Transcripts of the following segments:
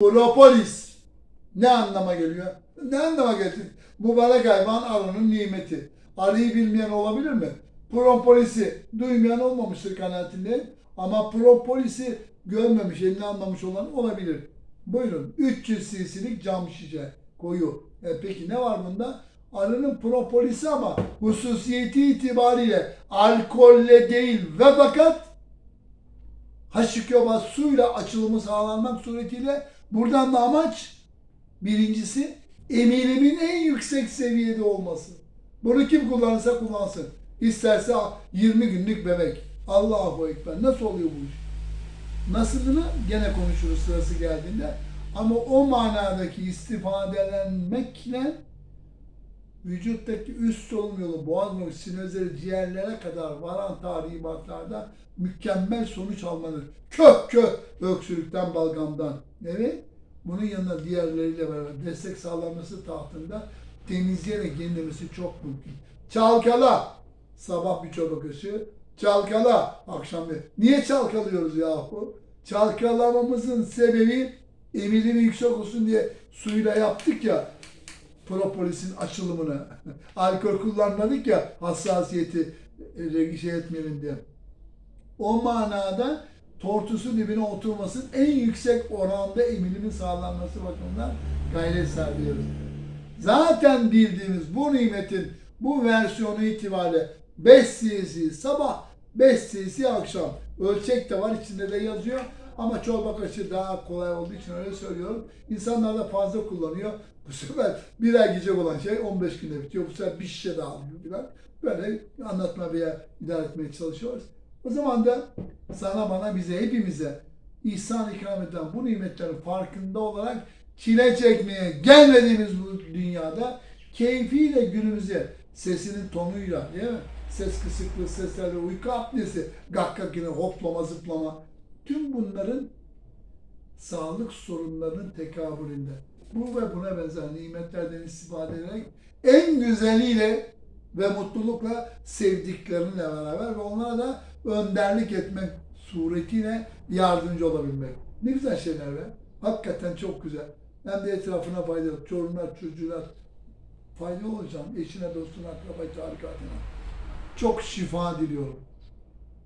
Propolis ne anlama geliyor? Ne anlama geliyor? Mübarek hayvan arının nimeti. Arıyı bilmeyen olabilir mi? Propolis'i duymayan olmamıştır kanaatinde. Ama propolisi görmemiş, elini almamış olan olabilir. Buyurun. 300 cc'lik cam şişe koyu. E peki ne var bunda? Arının propolisi ama hususiyeti itibariyle alkolle değil ve fakat Haşiköba suyla açılımı sağlanmak suretiyle buradan da amaç birincisi emilimin en yüksek seviyede olması. Bunu kim kullanırsa kullansın. İsterse 20 günlük bebek. Allahu Ekber. Nasıl oluyor bu iş? Nasılını gene konuşuruz sırası geldiğinde. Ama o manadaki istifadelenmekle vücuttaki üst solunum yolu, boğaz ve sinüzleri ciğerlere kadar varan tahribatlarda mükemmel sonuç almanın kök kök öksürükten balgamdan evet bunun yanında diğerleriyle beraber destek sağlanması tahtında temizleyerek yenilemesi çok mümkün. Çalkala sabah bir çorba kaşığı çalkala akşam bir. Niye çalkalıyoruz yahu? Çalkalamamızın sebebi emilimi yüksek olsun diye suyla yaptık ya propolisin açılımını. Alkol kullanmadık ya hassasiyeti e, şey etmeyelim diye. O manada tortusu dibine oturmasın en yüksek oranda emilimin sağlanması bakımından gayret sarf ediyoruz. Zaten bildiğimiz bu nimetin bu versiyonu itibariyle 5 cc sabah 5 cc akşam ölçek de var içinde de yazıyor ama çorba kaşığı daha kolay olduğu için öyle söylüyorum. İnsanlar da fazla kullanıyor. Bu sefer bir ay gidecek olan şey 15 günde bitiyor. Bu sefer bir şişe daha alıyor falan. Böyle anlatma veya idare etmeye çalışıyoruz. O zaman da sana bana bize hepimize ihsan ikram eden bu nimetlerin farkında olarak çile çekmeye gelmediğimiz bu dünyada keyfiyle günümüze sesinin tonuyla değil mi? Ses kısıklığı, seslerle uyku apnesi, gakkak yine hoplama zıplama. Tüm bunların sağlık sorunlarının tekabülünde. Bu ve buna benzer nimetlerden istifade ederek en güzeliyle ve mutlulukla sevdiklerinle beraber ve onlara da önderlik etmek suretiyle yardımcı olabilmek. Ne güzel şeyler be. Hakikaten çok güzel. Hem de etrafına faydalı. Çorumlar, çocuklar faydalı olacağım. Eşine, dostuna, akrabayı, tarikatına. Çok şifa diliyorum.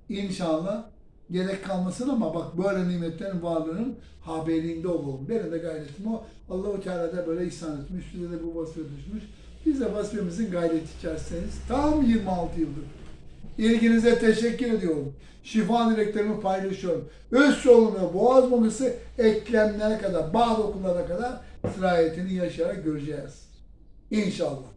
İnşallah gerek kalmasın ama bak böyle nimetlerin varlığının haberinde olalım. Benim de gayretim o. Allah-u Teala da böyle ihsan etmiş. Bize de bu vazife düşmüş. Biz de vazifemizin gayreti içerisindeyiz. Tam 26 yıldır. İlginize teşekkür ediyorum. Şifa dileklerimi paylaşıyorum. Öz solunum boğaz mumisi eklemlere kadar, bağ dokulara kadar sirayetini yaşayarak göreceğiz. İnşallah.